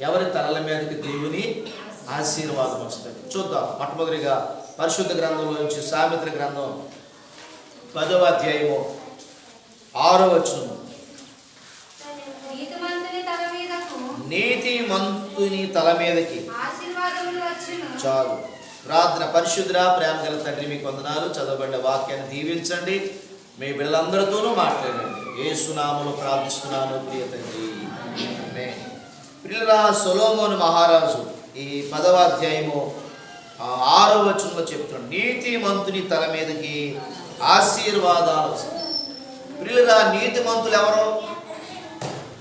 ఎవరి తలల మీదకి దేవుని ఆశీర్వాదం వస్తుంది. చూద్దాం. మొట్టమొదటిగా పరిశుద్ధ గ్రంథంలో నుంచి సామెతల గ్రంథం పదవ అధ్యాయము ఆరో వచనం. నీతి మంతుని తల మీదకి చాలు. ప్రార్థన పరిశుద్ధ ప్రేమ గల తండ్రి మీకు వందనాలు. చదవబడిన వాక్యాన్ని దీవించండి. మీ బిడ్డలందరితోనూ మాట్లాడండి. ఏ సునాములు ప్రార్థిస్తున్నాను ప్రియ తండ్రి. ప్రియులరా సొలోమోను మహారాజు ఈ పదవ అధ్యాయము ఆరో వచనంలో చెప్తున్నాడు. నీతి మంతుని తల మీదకి ఆశీర్వాదాలు వస్తాయి. నీతి నీతిమంతులు ఎవరు?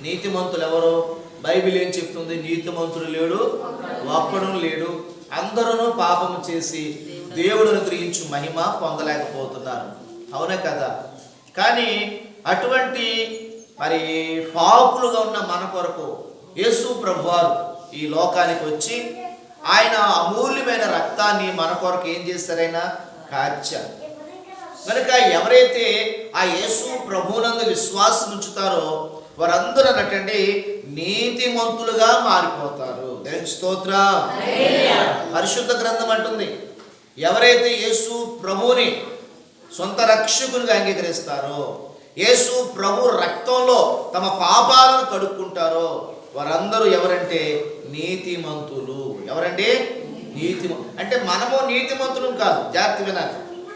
నీతిమంతులు ఎవరు? బైబిల్ ఏం చెప్తుంది? నీతి నీతిమంతుడు లేడు ఒక్కడు లేడు. అందరూ పాపము చేసి దేవుడిని గ్రహించు మహిమ పొందలేకపోతున్నారు. అవునా కదా? కానీ అటువంటి మరి పాపులుగా ఉన్న మన కొరకు యేసు ప్రభువారు ఈ లోకానికి వచ్చి ఆయన అమూల్యమైన రక్తాన్ని మన కొరకు ఏం చేస్తారైనా కార్చారు. కనుక ఎవరైతే ఆ యేసు ప్రభునందు విశ్వాసం ఉంచుతారో వారందరూ అన్నట్టండి నీతిమంతులుగా మారిపోతారు. దేవుని స్తోత్ర. పరిశుద్ధ గ్రంథం అంటుంది ఎవరైతే యేసు ప్రభువుని సొంత రక్షకునిగా అంగీకరిస్తారో యేసు ప్రభు రక్తంలో తమ పాపాలను కడుక్కుంటారో వారందరూ ఎవరంటే నీతిమంతులు. ఎవరండి? నీతి అంటే మనము నీతిమంతులం కాదు. జాగ్రత్త వినాలి.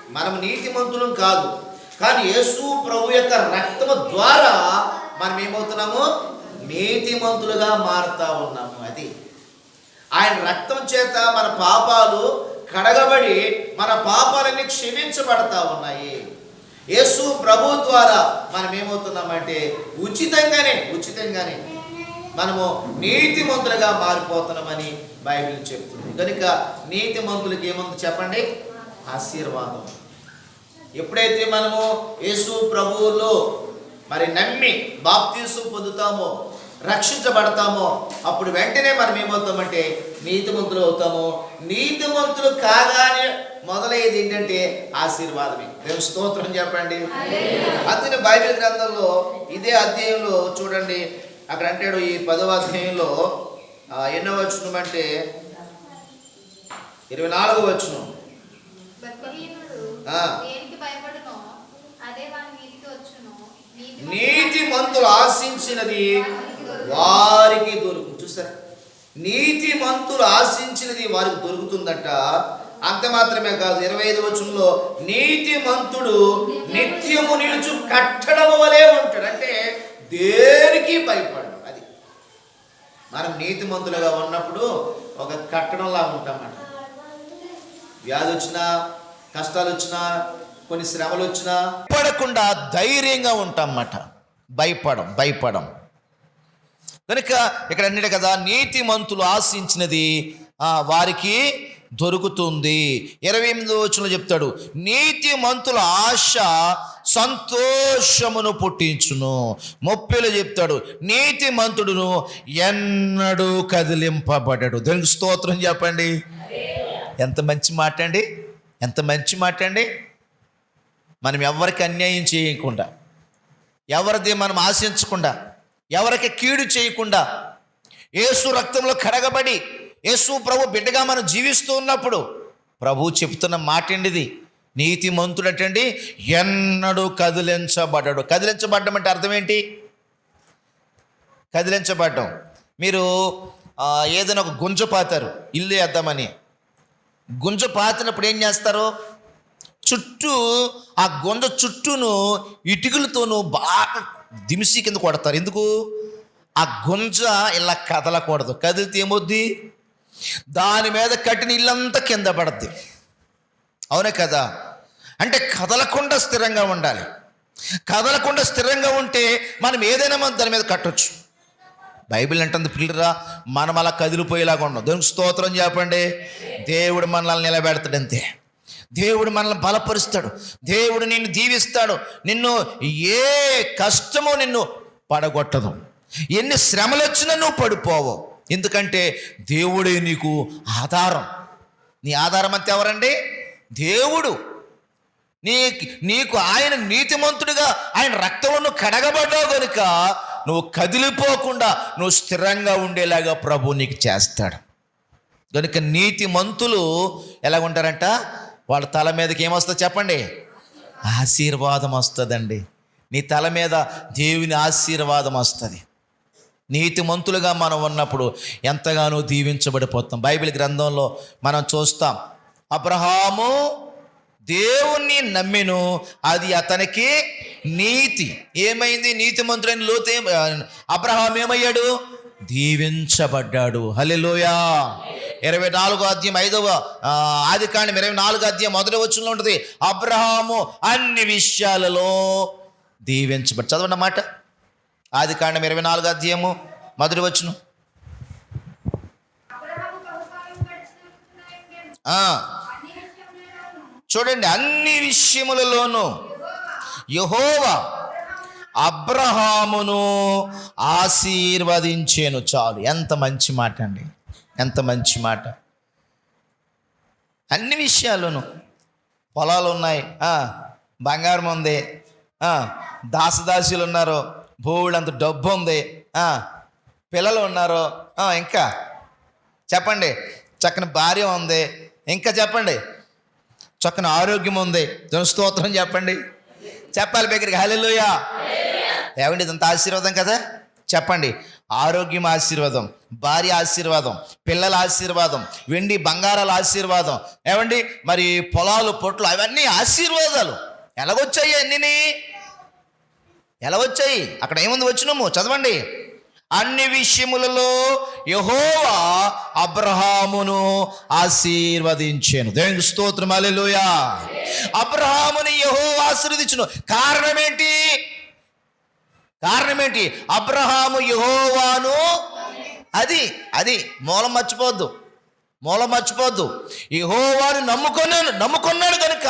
మనం నీతిమంతులం కాదు. కానీ యేసు ప్రభు యొక్క రక్తము ద్వారా మనం ఏమవుతున్నాము? నీతిమంతులుగా మారుతా ఉన్నాము. అది. ఆయన రక్తం చేత మన పాపాలు కడగబడి మన పాపాలన్నీ క్షమించబడతా ఉన్నాయి. యేసు ప్రభు ద్వారా మనం ఏమవుతున్నామంటే ఉచితంగానే ఉచితంగానే మనము నీతిమంతులుగా మారిపోతున్నామని బైబిల్ చెప్తుంది. కనుక నీతిమంతులకి ఏముంది చెప్పండి? ఆశీర్వాదం. ఎప్పుడైతే మనము యేసు ప్రభువులో మరి నమ్మి బాప్తీసు పొందుతామో రక్షించబడతామో అప్పుడు వెంటనే మనం ఏమవుతామంటే నీతిమంతులు అవుతాము. నీతిమంతులు కాగానే మొదలయ్యేది ఏంటంటే ఆశీర్వాదమే. దేవుని స్తోత్రం చెప్పండి. అతని బైబిల్ గ్రంథంలో ఇదే అధ్యాయంలో చూడండి. అక్కడ అంటాడు ఈ పదవ అధ్యాయంలో ఎన్నో వచనం అంటే? ఇరవై నాలుగో వచ్చును. నీతి మంతులు ఆశించినది వారికి దొరుకు చూసారా? నీతి మంతులు ఆశించినది వారికి దొరుకుతుందట. అంత మాత్రమే కాదు ఇరవై ఐదు వచనంలో నీతి మంతుడు నిత్యము నిలుచు కట్టడము వలె ఉంటాడు. అంటే దేనికి భయపడు అది. మనం నీతిమంతులుగా ఉన్నప్పుడు ఒక కట్టడంలా ఉంటామన్నమాట. వ్యాధి వచ్చినా కష్టాలు వచ్చినా కొన్ని శ్రమలు వచ్చినా పడకుండా ధైర్యంగా ఉంటామన్నమాట. భయపడం భయపడం. కనుక ఇక్కడ అన్నిటి కదా నీతిమంతులు ఆశించినది. ఆ, వారికి దొరుకుతుంది. ఇరవై ఎనిమిదో వచ్చిన చెప్తాడు నీతిమంతుల ఆశ సంతోషమును పుట్టించును. మొప్పిలో చెప్తాడు నీతిమంతుడును ఎన్నడూ కదిలింపబడడు. దానికి స్తోత్రం చెప్పండి? ఎంత మంచి మాట అండి? ఎంత మంచి మాట అండి? మనం ఎవరికి అన్యాయం చేయకుండా ఎవరిది మనం ఆశించకుండా ఎవరికి కీడు చేయకుండా ఏసు రక్తంలో కడగబడి యేసు ప్రభు బిడ్డగా మనం జీవిస్తూ ఉన్నప్పుడు ప్రభు చెప్తున్న మాట అండి ఇది నీతిమంతుడటండి ఎన్నడూ కదిలించబడ్డాడు. కదిలించబడ్డం అంటే అర్థం ఏంటి? కదిలించబడ్డం. మీరు ఏదైనా ఒక గుంజ పాతారు ఇల్లు వేద్దామని. గుంజ పాతినప్పుడు ఏం చేస్తారు? చుట్టూ ఆ గుంజ చుట్టూను ఇటుకలతోనూ బాగా దిమిసి కింద కొడతారు. ఎందుకు? ఆ గుంజ ఇలా కదలకూడదు. కదిలితే ఏమొద్ది దాని మీద కట్టిన ఇల్లంతా కింద పడద్ది. అవునే కదా? అంటే కదలకుండా స్థిరంగా ఉండాలి. కదలకుండా స్థిరంగా ఉంటే మనం ఏదైనా మనం దాని మీద కట్టొచ్చు. బైబిల్ అంటుంది పిల్లరా మనం అలా కదిలిపోయేలాగా ఉండం. దేవునికి స్తోత్రం చెప్పండి. దేవుడు మనల్ని నిలబెడతాడు అంతే. దేవుడు మనల్ని బలపరుస్తాడు. దేవుడు నిన్ను దీవిస్తాడు. నిన్ను ఏ కష్టమో నిన్ను పడగొట్టదు. ఎన్ని శ్రమలు వచ్చినా నువ్వు పడిపోవు. ఎందుకంటే దేవుడే నీకు ఆధారం. నీ ఆధారం అంతే ఎవరండి? దేవుడు. నీ నీకు ఆయన నీతిమంతుడిగా ఆయన రక్తంలో నువ్వు కడగబడ్డావు కనుక నువ్వు కదిలిపోకుండా నువ్వు స్థిరంగా ఉండేలాగా ప్రభు నీకు చేస్తాడు. కనుక నీతి మంతులు ఎలా ఉంటారంట వాళ్ళ తల మీదకి ఏమొస్తుంది చెప్పండి? ఆశీర్వాదం వస్తుందండి. నీ తల మీద దేవుని ఆశీర్వాదం వస్తుంది. నీతిమంతులుగా మనం ఉన్నప్పుడు ఎంతగానో దీవించబడిపోతాం. బైబిల్ గ్రంథంలో మనం చూస్తాం అబ్రహాము దేవుణ్ణి నమ్మెను అది అతనికి నీతి. ఏమైంది? నీతిమంతుడైన లోతే అబ్రహాం ఏమయ్యాడు? దీవించబడ్డాడు. హల్లెలూయా. ఇరవై నాలుగో అధ్యాయం ఐదవ ఆది కాండం ఇరవై నాలుగో అధ్యాయం మొదటి వచ్చంలో ఉంటుంది అబ్రహాము అన్ని విషయాలలో దీవించబడి చదవండి అన్నమాట ఆది కాండం ఇరవై నాలుగు అధ్యాయము మొదటి వచ్చును చూడండి అన్ని విషయములలోనూ యహోవా అబ్రహామును ఆశీర్వదించేను. చాలు ఎంత మంచి మాట అండి ఎంత మంచి మాట. అన్ని విషయాల్లోనూ పొలాలు ఉన్నాయి బంగారం ఉంది దాసదాసులు ఉన్నారు బోళ్ళంత డబ్బు ఉంది. పిల్లలు ఉన్నారు? ఇంకా. చెప్పండి. చక్కని భార్య ఉంది. ఇంకా చెప్పండి. చక్కని ఆరోగ్యం ఉంది. దేవుని స్తోత్రం చెప్పండి. చెప్పాలి దగ్గరికి హలెలుయా ఏమండి ఇదంత ఆశీర్వాదం కదా? చెప్పండి. ఆరోగ్యం ఆశీర్వాదం భార్య ఆశీర్వాదం పిల్లల ఆశీర్వాదం వెండి బంగారాల ఆశీర్వాదం. ఏమండి? మరి పొలాలు పొట్లు అవన్నీ ఆశీర్వాదాలు. ఎలాగొచ్చాయి అన్నీ ఎలా వచ్చాయి? అక్కడ ఏముంది వచ్చినము చదవండి. అన్ని విషయములలో యహోవా అబ్రహామును ఆశీర్వదించాను. దేవునికి స్తోత్రం. అలెలుయా అబ్రహాముని యహోవా ఆశీర్వదించును. కారణం ఏంటి కారణం ఏంటి అబ్రహాము యహోవాను అది అది. మూలం మర్చిపోద్దు మూలం మర్చిపోద్దు. యహోవాను నమ్ముకున్నాను నమ్ముకున్నాడు కనుక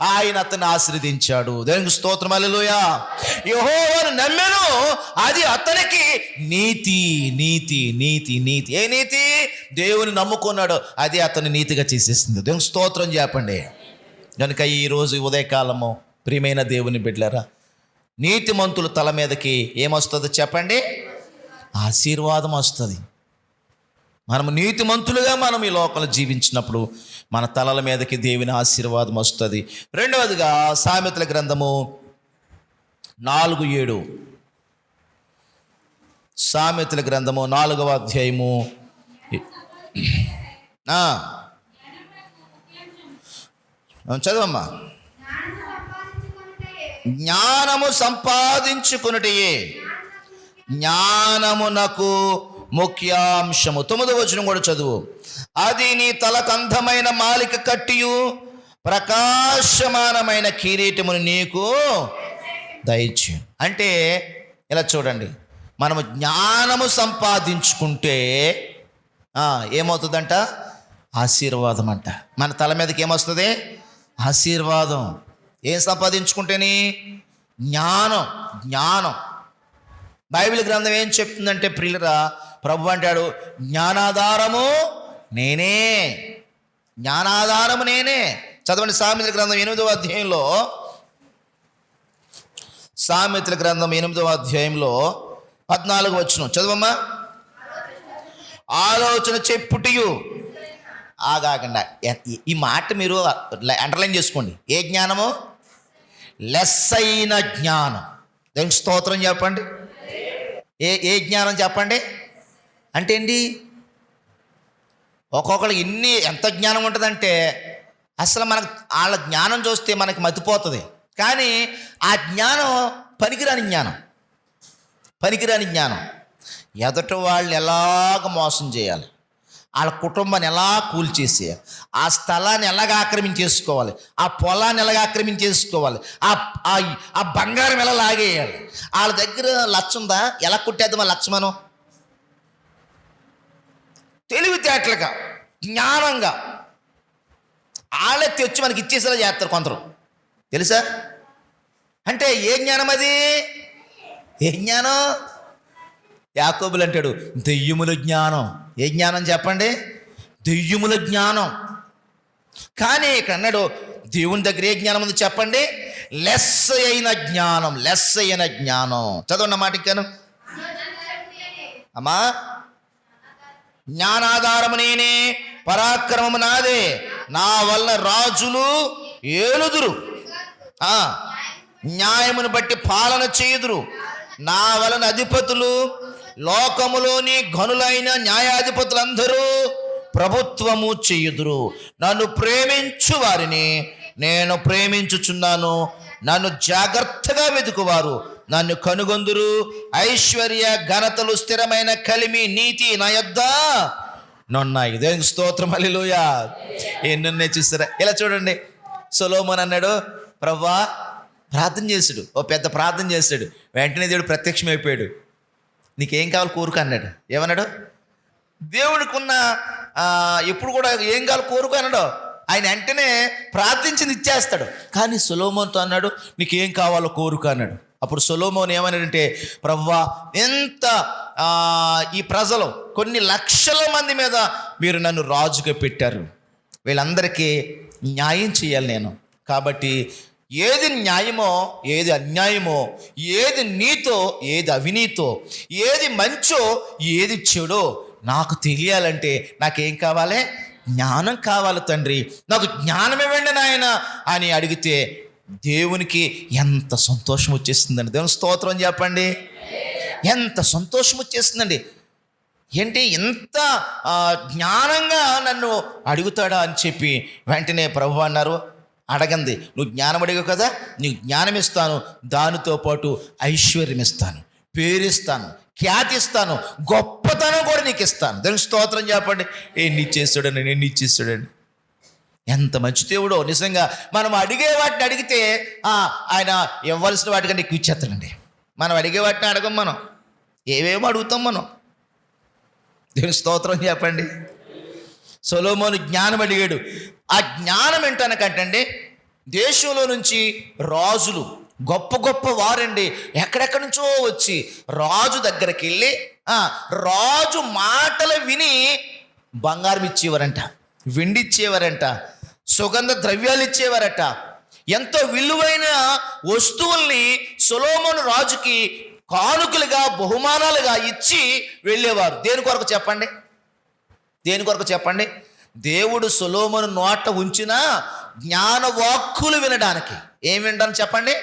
ఆయన అతన్ని ఆశ్రదించాడు దేవునికి స్తోత్రం. అల్లెలుయా యహోవాను నమ్మాను అది అతనికి నీతి నీతి నీతి నీతి. ఏ నీతి? దేవుని నమ్ముకున్నాడు అది అతన్ని నీతిగా చేసేసింది దేవుని స్తోత్రం చెప్పండి. కనుక ఈరోజు ఉదయకాలము ప్రియమైన దేవుని బిడ్డలారా నీతిమంతుల తల మీదకి ఏమొస్తుందో చెప్పండి? ఆశీర్వాదం వస్తుంది. మనము నీతిమంతులుగా మనం ఈ లోకంలో జీవించినప్పుడు మన తలల మీదకి దేవుని ఆశీర్వాదం వస్తుంది. రెండవదిగా సామెతల గ్రంథము నాలుగు ఏడు. సామెతల గ్రంథము నాలుగవ అధ్యాయము. చదవమ్మా. జ్ఞానము సంపాదించుకొనుటయే. జ్ఞానము సంపాదించుకున్నటయే జ్ఞానమునకు ముఖ్యాంశము. తొమ్మిదో వచనం కూడా చదువు. అది నీ తలకు మాలిక కట్టియు ప్రకాశమానమైన కిరీటమును నీకు దయచు. అంటే ఇలా చూడండి. మనము జ్ఞానము సంపాదించుకుంటే ఏమవుతుందంట? ఆశీర్వాదం అంట మన తల మీదకి ఏమొస్తుంది? ఆశీర్వాదం. ఏం సంపాదించుకుంటేని జ్ఞానం. జ్ఞానం. బైబిల్ గ్రంథం ఏం చెప్తుందంటే ప్రియులరా ప్రభు అంటాడు జ్ఞానాధారము నేనే. జ్ఞానాధారము నేనే. చదవండి సామెతల గ్రంథం ఎనిమిదవ అధ్యాయంలో. సామెతల గ్రంథం ఎనిమిదవ అధ్యాయంలో పద్నాలుగు వచ్చును చదవమ్మా. ఆలోచన చెప్పుటియు. ఆగాకుండా ఈ మాట మీరు అండర్లైన్ చేసుకోండి. ఏ జ్ఞానము? లెస్ అయిన జ్ఞానం. దానికి స్తోత్రం చెప్పండి? ఏ ఏ జ్ఞానం చెప్పండి? అంటే ఏంటి ఒక్కొక్కరు ఎన్ని ఎంత జ్ఞానం ఉంటుందంటే అసలు మనకు వాళ్ళ జ్ఞానం చూస్తే మనకి మతిపోతుంది. కానీ ఆ జ్ఞానం పనికిరాని జ్ఞానం. పనికిరాని జ్ఞానం. ఎదుట వాళ్ళని ఎలాగ మోసం చేయాలి. వాళ్ళ కుటుంబాన్ని ఎలా కూల్చేసేయాలి ఆ స్థలాన్ని ఎలాగ ఆక్రమించేసుకోవాలి. ఆ పొలాన్ని ఎలాగ ఆక్రమించేసుకోవాలి. ఆ ఆ- బంగారం ఎలా లాగేయాలి. వాళ్ళ దగ్గర లచ్చ ఉందా ఎలా కుట్టేద్దామా లచ్చ మనం తెలివితేటలుగా జ్ఞానంగా వాళ్ళే తెచ్చి మనకి ఇచ్చేసేలా చేస్తారు కొందరు. తెలుసా? అంటే ఏ జ్ఞానం అది? ఏ జ్ఞానం? యాకోబులు అంటాడు దెయ్యముల జ్ఞానం. ఏ జ్ఞానం చెప్పండి? దెయ్యముల జ్ఞానం. కానీ ఇక్కడ అన్నాడు దేవుని దగ్గర ఏ జ్ఞానం ఉంది చెప్పండి? లెస్ అయిన జ్ఞానం లెస్ అయిన జ్ఞానం. చదవండి మాట ఇంకాను అమ్మా జ్ఞానాధారము నేనే పరాక్రమము నాదే. నా వల్ల రాజులు ఏలుదురు ఆ, న్యాయమును బట్టి పాలన చేయుదురు. నా వలన అధిపతులు లోకములోని ఘనులైన న్యాయాధిపతులందరూ ప్రభుత్వము చేయుదురు. నన్ను ప్రేమించు వారిని నేను ప్రేమించుచున్నాను. నన్ను జాగ్రత్తగా వెతుకువారు. నన్ను కనుగొందురు. ఐశ్వర్య ఘనతలు స్థిరమైన కలిమి నీతి నా యొద్ద. నున్నాయి ఇదే స్తోత్రం. అలిలోయా ఎన్నున్నాయి చూస్తారా ఇలా చూడండి. సొలోమన్ అన్నాడు ప్రవ్వా ప్రార్థన చేశాడు ఓ పెద్ద ప్రార్థన చేశాడు వెంటనే దేవుడు ప్రత్యక్షమైపోయాడు. నీకేం కావాలి కోరుకు అన్నాడు. ఏమన్నాడు? దేవుడికి ఉన్న ఎప్పుడు కూడా ఏం కావాలి కోరుకు అన్నాడు. ఆయన వెంటనే ప్రార్థించింది ఇచ్చేస్తాడు. కానీ సులోమంతో అన్నాడు నీకేం కావాలో కోరుకు అన్నాడు. అప్పుడు సొలోమోన్ ఏమన్నాడంటే ప్రవ్వా ఎంత ఈ ప్రజలు కొన్ని లక్షల మంది మీద మీరు నన్ను రాజుగా పెట్టారు. వీళ్ళందరికీ న్యాయం చేయాలి నేను. కాబట్టి ఏది న్యాయమో ఏది అన్యాయమో ఏది నీతో ఏది అవినీతో ఏది మంచో ఏది చెడో నాకు తెలియాలంటే నాకేం కావాలి? జ్ఞానం కావాలి తండ్రి. నాకు జ్ఞానం ఇవ్వండి నాయన అని అడిగితే దేవునికి ఎంత సంతోషం వచ్చేస్తుందండి. దేవుని స్తోత్రం చెప్పండి. ఎంత సంతోషం వచ్చేస్తుందండి. ఏంటి ఎంత జ్ఞానంగా నన్ను అడుగుతాడా అని చెప్పి వెంటనే ప్రభు అన్నారు. అడగంది నువ్వు జ్ఞానం అడిగావు కదా నీకు జ్ఞానం ఇస్తాను దానితో పాటు ఐశ్వర్యం ఇస్తాను పేరిస్తాను ఖ్యాతి ఇస్తాను గొప్పతనం కూడా నీకు ఇస్తాను. దానికి స్తోత్రం చెప్పండి. నీ చేస్తాడని నేను ఎన్ని చేస్తాడని ఎంత మంచి దేవుడో. నిజంగా మనం అడిగే వాటిని అడిగితే ఆయన ఇవ్వాల్సిన వాటికంటే ఎక్కువ ఇచ్చేస్తాడండి. మనం అడిగే వాటిని అడగం మనం. ఏవేమో అడుగుతాం మనం. దేవుని స్తోత్రం చెప్పండి. సొలోమోను జ్ఞానం అడిగాడు. ఆ జ్ఞానం ఏంటనకంటే దేశంలో నుంచి రాజులు గొప్ప గొప్ప వారండి ఎక్కడెక్కడి నుంచో వచ్చి రాజు దగ్గరికి వెళ్ళి రాజు మాటలు విని బంగారం ఇచ్చేవారంట వెండి ఇచ్చేవారంట సుగంధ ద్రవ్యాలు ఇచ్చేవారట. ఎంతో విలువైన వస్తువుల్ని సులోమను రాజుకి కానుకలుగా బహుమానాలుగా ఇచ్చి వెళ్ళేవారు. దేని కొరకు చెప్పండి? దేని కొరకు చెప్పండి? దేవుడు సులోమను నోట ఉంచిన జ్ఞాన వాక్కులు వినడానికి. ఏం వింటాను చెప్పండి?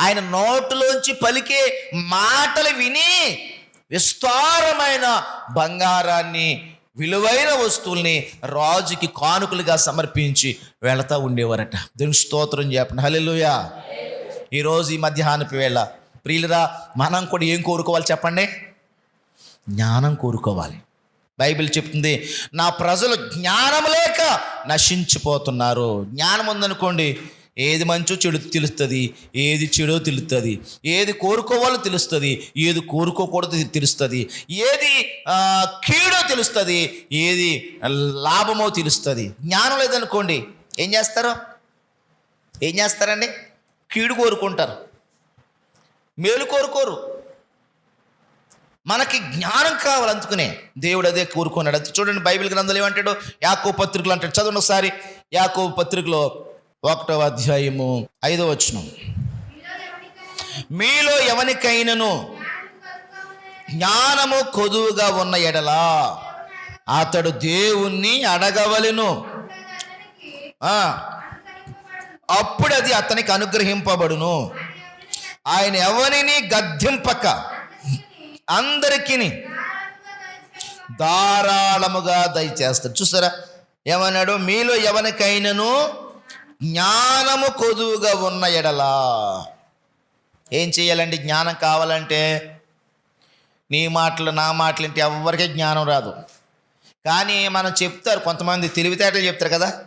ఆయన నోటులోంచి పలికే మాటలు విని విస్తారమైన బంగారాన్ని విలువైన వస్తువుల్ని రాజుకి కానుకలుగా సమర్పించి వెళతా ఉండేవారట. దీని స్తోత్రం చెప్పండి. హలెలుయా ఈరోజు ఈ మధ్యాహ్నపు వేళ ప్రియులరా మనం కూడా ఏం కోరుకోవాలి చెప్పండి? జ్ఞానం కోరుకోవాలి. బైబిల్ చెప్తుంది నా ప్రజలు జ్ఞానం లేక నశించిపోతున్నారు. జ్ఞానం ఉందనుకోండి ఏది మంచో చెడు తెలుస్తుంది ఏది చెడో తెలుస్తుంది. ఏది కోరుకోవాలో తెలుస్తుంది ఏది కోరుకోకూడదు తెలుస్తుంది. ఏది కీడో తెలుస్తుంది ఏది లాభమో తెలుస్తుంది. జ్ఞానం లేదనుకోండి ఏం చేస్తారు? ఏం చేస్తారండి? కీడు కోరుకుంటారు. మేలు కోరుకోరు. మనకి జ్ఞానం కావాలి అందుకునే దేవుడు అదే కోరుకున్నాడు. చూడండి బైబిల్ గ్రంథాలు ఏమంటాడు? యాకో పత్రికలు అంటాడు. చదవండి ఒకసారి. యాకో పత్రికలో ఒకటో అధ్యాయము ఐదో వచనం. మీలో ఎవనికైనను జ్ఞానము కొదువుగా ఉన్న ఎడలా అతడు దేవుణ్ణి అడగవలెను. ఆ, అప్పుడు అది అతనికి అనుగ్రహింపబడును. ఆయన ఎవరిని గద్దింపక అందరికీ ధారాళముగా దయచేస్తాడు. చూసారా? ఏమన్నాడు మీలో ఎవరికైనాను జ్ఞానము కొదువుగా ఉన్న ఎడలా ఏం చేయాలండి? జ్ఞానం కావాలంటే నీ మాటలు నా మాటలు అంటే ఎవరికీ జ్ఞానం రాదు. కానీ మనం చెప్తారు కొంతమంది తెలివితేటలు చెప్తారు కదా.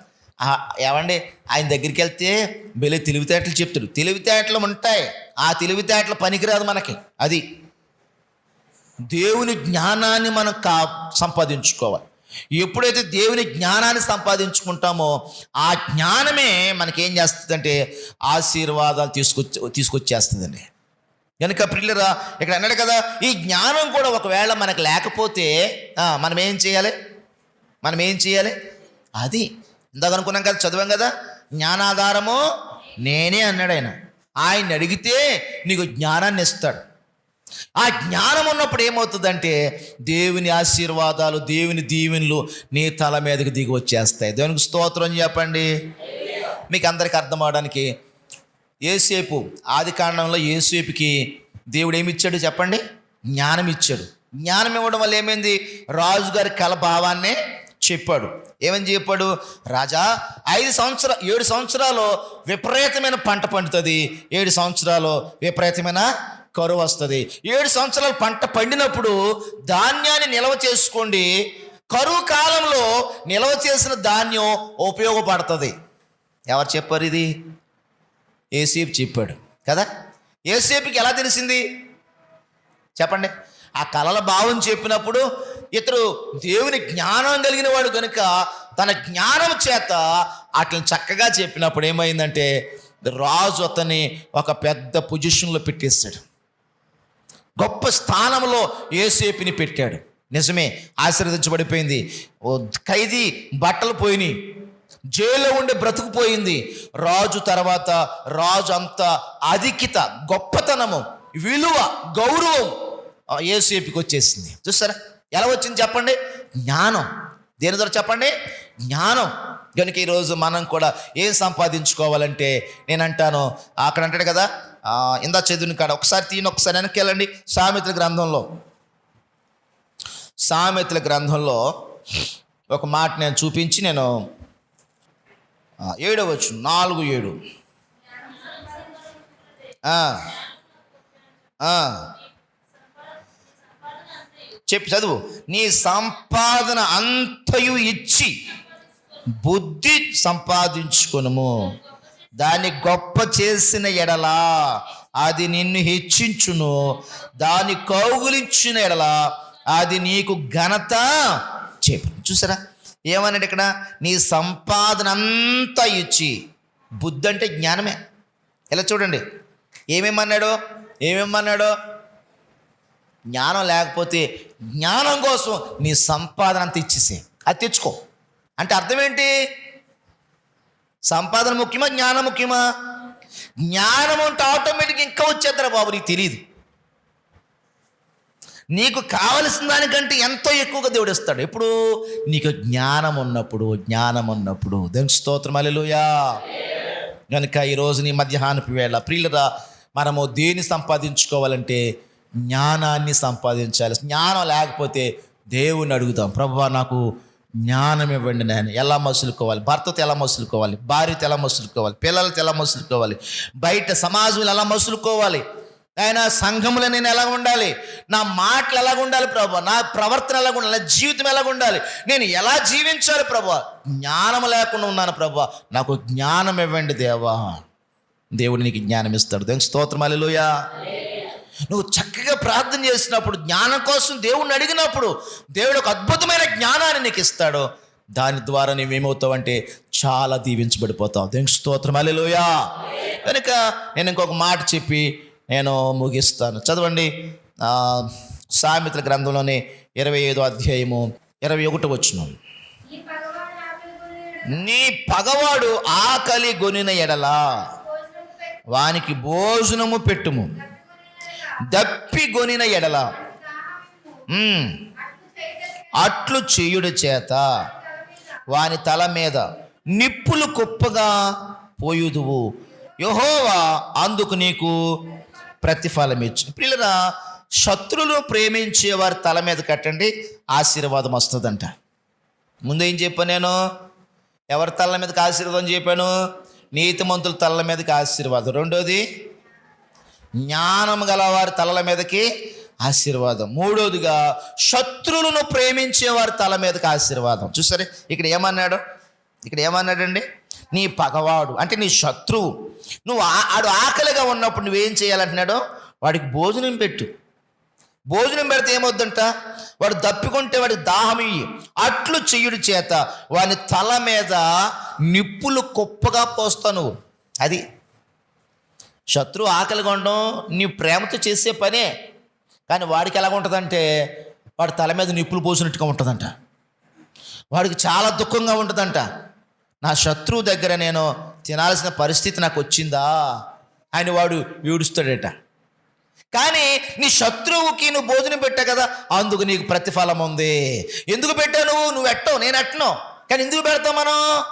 ఏమండి? ఆయన దగ్గరికి వెళ్తే బెలి తెలివితేటలు చెప్తాడు తెలివితేటలు ఉంటాయి. ఆ తెలివితేటలు పనికిరాదు మనకి. అది దేవుని జ్ఞానాన్ని మనం కా సంపాదించుకోవాలి. ఎప్పుడైతే దేవుని జ్ఞానాన్ని సంపాదించుకుంటామో ఆ జ్ఞానమే మనకేం చేస్తుందంటే ఆశీర్వాదాలు తీసుకొచ్చి తీసుకొచ్చేస్తుందండి. కనుక ప్రిల్లరా ఇక్కడ అన్నాడు కదా ఈ జ్ఞానం కూడా ఒకవేళ మనకు లేకపోతే మనం ఏం చేయాలి? మనం ఏం చేయాలి? అది ఇందాక అనుకున్నాం కదా చదివాం కదా జ్ఞానాధారము నేనే అన్నాడు ఆయన. ఆయన్ని అడిగితే నీకు జ్ఞానాన్ని ఇస్తాడు. ఆ జ్ఞానం ఉన్నప్పుడు ఏమవుతుందంటే దేవుని ఆశీర్వాదాలు దేవుని దీవెనలు నీ తల మీదకి దిగి వచ్చేస్తాయి. దేవునికి స్తోత్రం చెప్పండి. మీకు అందరికి అర్థం అవడానికి ఏసేపు ఆది కాండంలో ఏసేపుకి దేవుడు ఏమిచ్చాడు చెప్పండి? జ్ఞానం ఇచ్చాడు. జ్ఞానం ఇవ్వడం వల్ల ఏమైంది? రాజుగారి కల భావాన్నే చెప్పాడు. ఏమని చెప్పాడు? రాజా ఐదు సంవత్సరాలు ఏడు సంవత్సరాలు విపరీతమైన పంట పండుతుంది. ఏడు సంవత్సరాలు విపరీతమైన కరువు వస్తుంది. ఏడు సంవత్సరాలు పంట పండినప్పుడు ధాన్యాన్ని నిల్వ చేసుకోండి. కరువు కాలంలో నిల్వ చేసిన ధాన్యం ఉపయోగపడుతుంది. ఎవరు చెప్పారు ఇది? ఏసేపు చెప్పాడు. కదా? ఏసేపుకి ఎలా తెలిసింది? చెప్పండి. ఆ కళల భావం చెప్పినప్పుడు ఇతడు దేవుని జ్ఞానం కలిగిన వాడు కనుక తన జ్ఞానం చేత వాటిని చక్కగా చెప్పినప్పుడు ఏమైందంటే రాజు అతన్ని ఒక పెద్ద పొజిషన్లో పెట్టేస్తాడు గొప్ప స్థానంలో ఏసేపుని పెట్టాడు. నిజమే ఆశీర్వదించబడిపోయింది. ఓ ఖైదీ బట్టలు పోయినాయి. జైల్లో ఉండి బ్రతుకుపోయింది. రాజు తర్వాత రాజు అంత అధికిత గొప్పతనము విలువ గౌరవం ఆ ఏసేపుకి వచ్చేసింది. చూస్తారా? ఎలా వచ్చింది చెప్పండి? జ్ఞానం. దేని ద్వారా చెప్పండి? జ్ఞానం. కనుక ఈరోజు మనం కూడా ఏం సంపాదించుకోవాలంటే నేను అంటాను అక్కడ అంటాడు కదా ఇందా చదువుని కాడ. ఒకసారి తీయని ఒకసారి వెనక్కి వెళ్ళండి. సామెతల గ్రంథంలో. సామెతల గ్రంథంలో ఒక మాట నేను చూపించి నేను ఆ, ఏడవ వచ్చు నాలుగు ఏడు. చెప్పి చదువు. నీ సంపాదన అంతయు ఇచ్చి బుద్ధి సంపాదించుకొనుము. దాన్ని గొప్ప చేసిన ఎడలా అది నిన్ను హెచ్చించును. దాన్ని కౌగులించిన ఎడలా అది నీకు ఘనత చెప్పు చూసారా? ఏమన్నాడు ఇక్కడ? నీ సంపాదన అంతా ఇచ్చి. బుద్ధి అంటే జ్ఞానమే. ఇలా చూడండి? ఏమేమన్నాడు? ఏమేమన్నాడు? జ్ఞానం లేకపోతే జ్ఞానం కోసం నీ సంపాదన అంత ఇచ్చేసే అది తెచ్చుకో. అంటే అర్థం ఏంటి? సంపాదన ముఖ్యమా జ్ఞానం ముఖ్యమా? జ్ఞానం అంటే ఆటోమేటిక్ ఇంకా వచ్చేద్దరా బాబు నీకు తెలియదు నీకు కావలసిన దానికంటే ఎంతో ఎక్కువగా దేవుడు ఇస్తాడు. ఎప్పుడు? నీకు జ్ఞానం ఉన్నప్పుడు జ్ఞానం ఉన్నప్పుడు. దేవుని స్తోత్రం అలెలుయా కనుక ఈరోజు నీ మధ్యాహ్నపు వేళ ప్రియులరా మనము దేన్ని సంపాదించుకోవాలంటే జ్ఞానాన్ని సంపాదించాలి. జ్ఞానం లేకపోతే దేవుణ్ణి అడుగుతాం ప్రభు నాకు జ్ఞానం ఇవ్వండి నేను ఎలా మసులుకోవాలి? భర్తతో ఎలా మసులుకోవాలి? భార్యతో ఎలా మసులుకోవాలి? పిల్లలతో ఎలా మసులుకోవాలి? బయట సమాజంలో ఎలా మసులుకోవాలి? ఆయన సంఘంలో నేను ఎలా ఉండాలి? నా మాటలు ఎలా ఉండాలి ప్రభు? నా ప్రవర్తన ఎలా ఉండాలి? నా జీవితం ఎలా ఉండాలి? నేను ఎలా జీవించాలి ప్రభు? జ్ఞానం లేకుండా ఉన్నాను ప్రభు. నాకు జ్ఞానం ఇవ్వండి దేవా. దేవుడు నీకు జ్ఞానం ఇస్తాడు. దేవునికి స్తోత్రం. అలెలుయా నువ్వు చక్కగా ప్రార్థన చేసినప్పుడు జ్ఞానం కోసం దేవుణ్ణి అడిగినప్పుడు దేవుడు ఒక అద్భుతమైన జ్ఞానాన్ని నీకు ఇస్తాడు. దాని ద్వారా నువ్వేమవుతావంటే చాలా దీవించబడిపోతావు. దేవుని స్తోత్రం. అలెలుయా కనుక నేను ఇంకొక మాట చెప్పి నేను ముగిస్తాను. చదవండి. సామెతల గ్రంథంలోని ఇరవై ఐదో అధ్యాయము ఇరవై ఒకటి వచ్చిన పగవాడు నీ పగవాడు ఆకలి గొనిన ఎడలా వానికి భోజనము పెట్టుము. దప్పి గొనిన ఎడల. అట్లు చేయుడు చేత వాని తల మీద నిప్పులు కుప్పగా పోయుదువు. యహోవా అందుకు నీకు ప్రతిఫలం ఇచ్చు పిల్లరా శత్రులు ప్రేమించే వారి తల మీద కట్టండి ఆశీర్వాదం వస్తుందంట. ముందు ఏం చెప్పాను నేను? ఎవరి తల మీదకి ఆశీర్వాదం చెప్పాను? నీతిమంతుల తల మీదకి ఆశీర్వాదం. రెండోది జ్ఞానం గల వారి తలల మీదకి ఆశీర్వాదం. మూడోదిగా శత్రువులను ప్రేమించే వారి తల మీదకి ఆశీర్వాదం. చూసారే ఇక్కడ ఏమన్నాడు? ఇక్కడ ఏమన్నాడండి? నీ పగవాడు అంటే నీ శత్రువు. నువ్వు ఆ- ఆడు ఆకలిగా ఉన్నప్పుడు నువ్వేం చేయాలంటున్నాడు? వాడికి భోజనం పెట్టు. భోజనం పెడితే ఏమొద్దంట? వాడు దప్పికుంటే వాడికి దాహం ఇయ్యి. అట్లు చెయ్యుడి చేత వాని తల మీద నిప్పులు కుప్పగా పోస్తావు నువ్వు అది శత్రువు ఆకలి కొనడం నీ ప్రేమతో చేసే పనే. కానీ వాడికి ఎలా ఉంటుందంటే వాడి తల మీద నిప్పులు పోసినట్టుగా ఉంటుందంట. వాడికి చాలా దుఃఖంగా ఉంటుందంట. నా శత్రువు దగ్గర నేను తినాల్సిన పరిస్థితి నాకు వచ్చిందా అని వాడు ఏడుస్తాడట. కానీ నీ శత్రువుకి నువ్వు భోజనం పెట్టావు కదా అందుకు నీకు ప్రతిఫలం ఉంది. ఎందుకు పెట్టావు నువ్వు? నువ్వు ఎట్టవు నేను ఎట్టను. కానీ ఎందుకు పెడతావు మనం?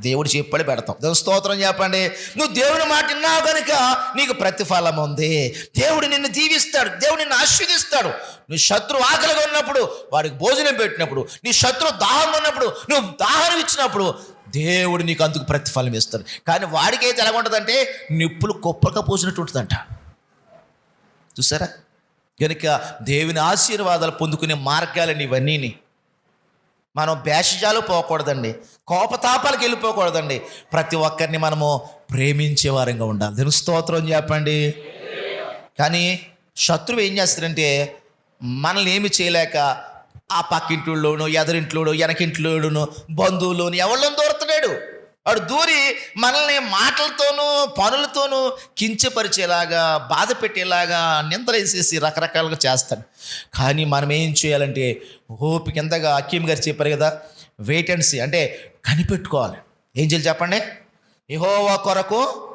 దేవుడు చెప్పాడు పెడతాం. దేవుని స్తోత్రం చెప్పండి. నువ్వు దేవుని మాట విన్నావు కనుక నీకు ప్రతిఫలం ఉంది. దేవుడు నిన్ను దీవిస్తాడు. దేవుడు నిన్ను ఆశీర్దిస్తాడు నువ్వు శత్రువు ఆకలిగా ఉన్నప్పుడు వాడికి భోజనం పెట్టినప్పుడు నీ శత్రువు దాహం ఉన్నప్పుడు నువ్వు దాహం ఇచ్చినప్పుడు దేవుడు నీకు అందుకు ప్రతిఫలం ఇస్తాడు. కానీ వాడికి అయితే ఎలా ఉంటుందంటే నిప్పులు కుప్పక పోసినట్టు ఉంటుందంట. చూసారా? కనుక దేవుని ఆశీర్వాదాలు పొందుకునే మార్గాలని ఇవన్నీని మనం భేషజాలు పోకూడదండి. కోపతాపాలకు వెళ్ళిపోకూడదండి. ప్రతి ఒక్కరిని మనము ప్రేమించే వారంగా ఉండాలి. దేవుని స్తోత్రం చెప్పండి. కానీ శత్రువు ఏం చేస్తారంటే మనల్ని ఏమి చేయలేక ఆ పక్కింట్లోను ఎదరింట్లోను వెనకింట్లోను బంధువులోను ఎవరిలో దూరుతున్నాడు వాడు దూరి మనల్ని మాటలతోనూ పనులతోనూ కించపరిచేలాగా బాధ పెట్టేలాగా నిందలేసేసి రకరకాలుగా చేస్తాడు. కానీ మనం ఏం చేయాలంటే ఓపిక ఎంతగా అక్కీం గారు చెప్పారు కదా వెయిటెన్సీ అంటే కనిపెట్టుకోవాలి. ఏం చేయాలి చెప్పండి? ఏహోవా కొరకు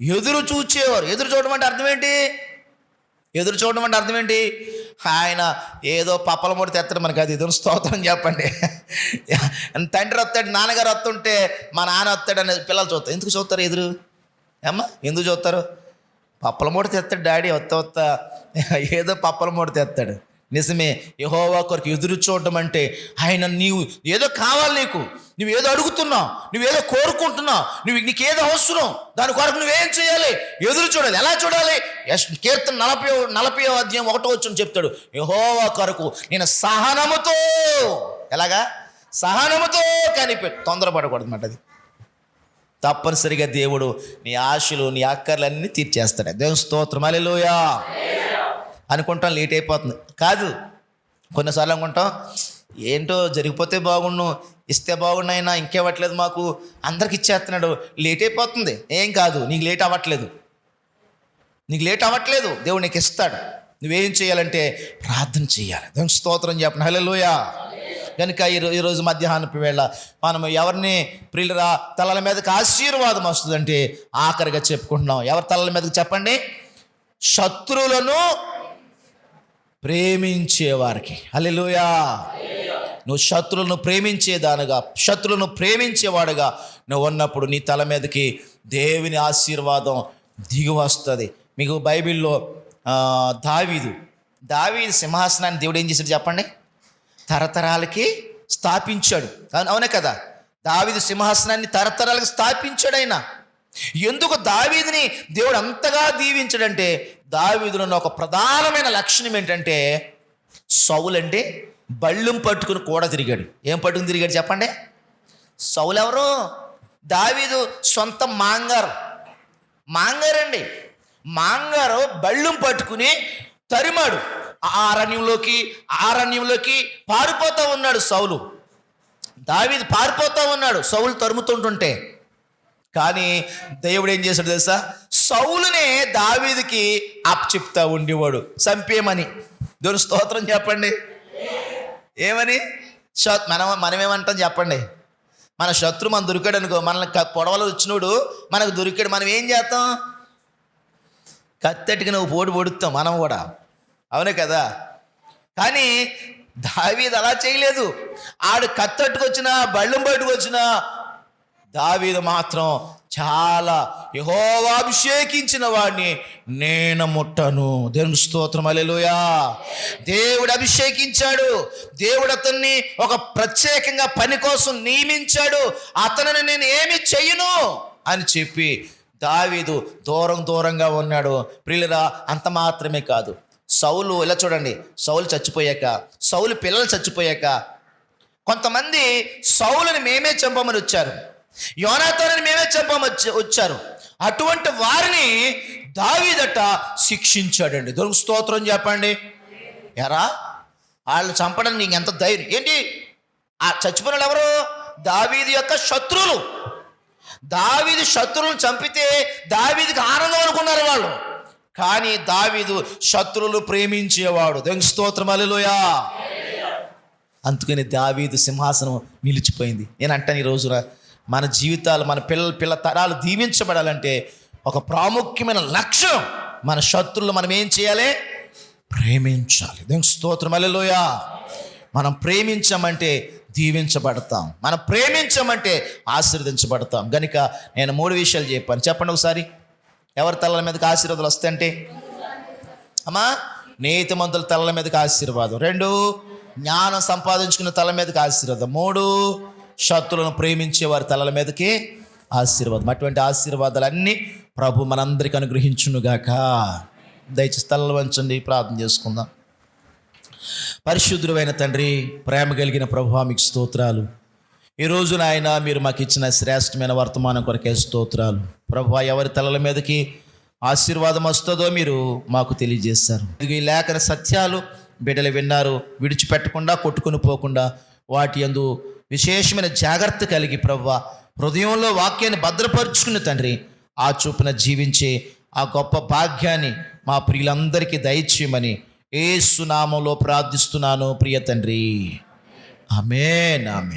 ఎదురు చూచేవారు. ఎదురు చూడడం అంటే అర్థం ఏంటి? ఎదురు చూడడం అంటే అర్థం ఏంటి? ఆయన ఏదో పప్పల మూడి తెస్తాడు మనకి అది ఇది స్తోత్రం చెప్పండి. తండ్రి వస్తాడు నాన్నగారు వస్తుంటే మా నాన్న వస్తాడు అనేది పిల్లలు చూస్తారు. ఎందుకు చూస్తారు ఎదురు? ఏమ్మా ఎందుకు చూస్తారు? పప్పల మూడు తెస్తాడు డాడీ వత్త వత్త ఏదో పప్పల మూడు తెస్తాడు నిజమే యహోవా కొరకు ఎదురు చూడడం అంటే ఆయన నీవు ఏదో కావాలి నీకు. నువ్వు ఏదో అడుగుతున్నావు నువ్వు ఏదో కోరుకుంటున్నావు నువ్వు నీకేదో అవసరం. దాని కొరకు నువ్వేం చేయాలి? ఎదురు చూడాలి. ఎలా చూడాలి? యశ్ కీర్తన నలభై నలభై అధ్యాయం ఒకటో వచ్చి చెప్తాడు. యహోవా కొరకు నేను సహనముతో ఎలాగా? సహనముతో కనిపే తొందరపడకూడదు అన్నమాట అది. తప్పనిసరిగా దేవుడు నీ ఆశలు నీ అక్కర్లన్నీ తీర్చేస్తాడు. దేవుని స్తోత్రం. అలెలుయా అనుకుంటాం లేట్ అయిపోతుంది. కాదు కొన్నిసార్లు అనుకుంటాం ఏంటో జరిగిపోతే బాగుండు ఇస్తే బాగున్నాయినా ఇంకేవ్వట్లేదు మాకు అందరికి ఇచ్చేస్తున్నాడు లేట్ అయిపోతుంది. ఏం కాదు నీకు లేట్ అవ్వట్లేదు. నీకు లేట్ అవ్వట్లేదు దేవుడు నీకు ఇస్తాడు. నువ్వేం చేయాలంటే ప్రార్థన చేయాలి. దేవుని స్తోత్రం చెప్పండి. హలోయా కనుక ఈరో ఈరోజు మధ్యాహ్నపు వేళ మనం ఎవరిని ప్రియులరా తలల మీదకి ఆశీర్వాదం వస్తుందంటే ఆఖరిగా చెప్పుకుంటున్నాం. ఎవరి తలల మీదకి చెప్పండి? శత్రువులను ప్రేమించేవారికి. హల్లెలూయా. నువ్వు శత్రువులను ప్రేమించేదానుగా శత్రువులను ప్రేమించేవాడుగా నువ్వు ఉన్నప్పుడు నీ తల మీదకి దేవుని ఆశీర్వాదం దిగి వస్తుంది. మీకు బైబిల్లో దావీదు. దావీదు సింహాసనాన్ని దేవుడు ఏం చేశాడు చెప్పండి? తరతరాలకి స్థాపించాడు. అవునే కదా? దావీదు సింహాసనాన్ని తరతరాలకు స్థాపించాడు ఆయన. ఎందుకు దావీదుని దేవుడు అంతగా దీవించడంటే దావీదులో ఉన్న ఒక ప్రధానమైన లక్షణం ఏంటంటే సౌలంటే బళ్ళుం పట్టుకుని కూడా తిరిగాడు. ఏం పట్టుకుని తిరిగాడు చెప్పండి? సౌలు ఎవరు దావీదు సొంత మాంగారు. మాంగారండి. మాంగారు బళ్ళుం పట్టుకుని తరిమాడు. ఆరణ్యంలోకి అరణ్యంలోకి పారిపోతూ అరణ్యంలోకి ఉన్నాడు సౌలు. దావీదు పారిపోతూ ఉన్నాడు సౌలు తరుముతుంటుంటే. కానీ దేవుడు ఏం చేశాడు తెలుసా? సౌలునే దావీదికి అప్ చెప్తా ఉండేవాడు. చంపేమని దేవుని స్తోత్రం చెప్పండి. ఏమని? మనం మనమేమంటాం చెప్పండి. మన శత్రు మనం దొరికాడు అనుకో మనల్ని పొడవలు వచ్చినోడు మనకు దొరికాడు. మనం ఏం చేస్తాం? కత్తెట్టుకి నువ్వు పోటు పొడుస్తాం మనం కూడా. అవునే కదా? కానీ దావీదు అలా చేయలేదు. ఆడు కత్తట్టుకొచ్చినా బళ్ళం బయటకు వచ్చినా దావీదు మాత్రం చాలా యహోవా అభిషేకించిన వాడిని నేను ముట్టను. దేవుని స్తోత్రం. అలెలుయా దేవుడు అభిషేకించాడు. దేవుడు అతన్ని ఒక ప్రత్యేకంగా పని కోసం నియమించాడు. అతనిని నేను ఏమి చెయ్యను అని చెప్పి దావీదు దూరం దూరంగా ఉన్నాడు. ప్రియులరా అంత మాత్రమే కాదు. సౌలు ఇలా చూడండి. సౌలు చచ్చిపోయాక సౌలు పిల్లలు చచ్చిపోయాక కొంతమంది సౌలుని మేమే చంపమని వచ్చారు. యోనాతోనని మేమే చెప్పమచ్చి వచ్చారు. అటువంటి వారిని దావీదట శిక్షించాడండి. దొరుకు స్తోత్రం చెప్పండి. ఎరా? వాళ్ళు చంపడానికి నీకు ఎంత ధైర్యం? ఏంటి? ఆ చచ్చిపోయిన వాళ్ళు ఎవరు? దావీది యొక్క శత్రువులు. దావీదు శత్రువులు చంపితే దావీదికి ఆనందం అనుకున్నారు వాళ్ళు. కానీ దావీదు శత్రువులు ప్రేమించేవాడు. దొంగ స్తోత్రం. అలెలుయా అందుకని దావీదు సింహాసనం నిలిచిపోయింది. నేను అంటాను ఈ రోజున మన జీవితాలు మన పిల్లల పిల్ల తరాలు దీవించబడాలంటే ఒక ప్రాముఖ్యమైన లక్ష్యం మన శత్రువులు మనం ఏం చేయాలి? ప్రేమించాలి. దేవుని స్తోత్రం. అల్లెలోయ మనం ప్రేమించమంటే దీవించబడతాం. మనం ప్రేమించమంటే ఆశీర్వదించబడతాం. గనుక నేను మూడు విషయాలు చెప్పాను. చెప్పండి ఒకసారి. ఎవరి తలల మీదకి ఆశీర్వాదాలు వస్తాయంటే? అమ్మా నీతిమంతుల తలల మీదకి ఆశీర్వాదం. రెండు జ్ఞానం సంపాదించుకున్న తల మీదకి ఆశీర్వాదం. మూడు శత్రులను ప్రేమించే వారి తలల మీదకి ఆశీర్వాదం. అటువంటి ఆశీర్వాదాలన్నీ ప్రభు మనందరికి అనుగ్రహించునుగాక. దయచేసి తలలు వంచండి ప్రార్థన చేసుకుందాం. పరిశుద్ధుడైన తండ్రి ప్రేమ కలిగిన ప్రభు మీకు స్తోత్రాలు. ఈ నాయన మీరు మాకు ఇచ్చిన శ్రేష్టమైన వర్తమానం కొరకే స్తోత్రాలు. ప్రభు ఎవరి తలల మీదకి ఆశీర్వాదం వస్తుందో మీరు మాకు తెలియజేశారు. ఈ లేఖన సత్యాలు బిడ్డలు విన్నారు విడిచిపెట్టకుండా కొట్టుకుని పోకుండా వాటి యందు విశేషమైన జాగ్రత్త కలిగి ప్రవ్వ హృదయంలో వాక్యాన్ని భద్రపరుచుకుని తండ్రి ఆ చూపున జీవించే ఆ గొప్ప భాగ్యాన్ని మా ప్రియులందరికీ దయచేయమని ఏ సునామంలో ప్రార్థిస్తున్నాను ప్రియ తండ్రి. Amen amen.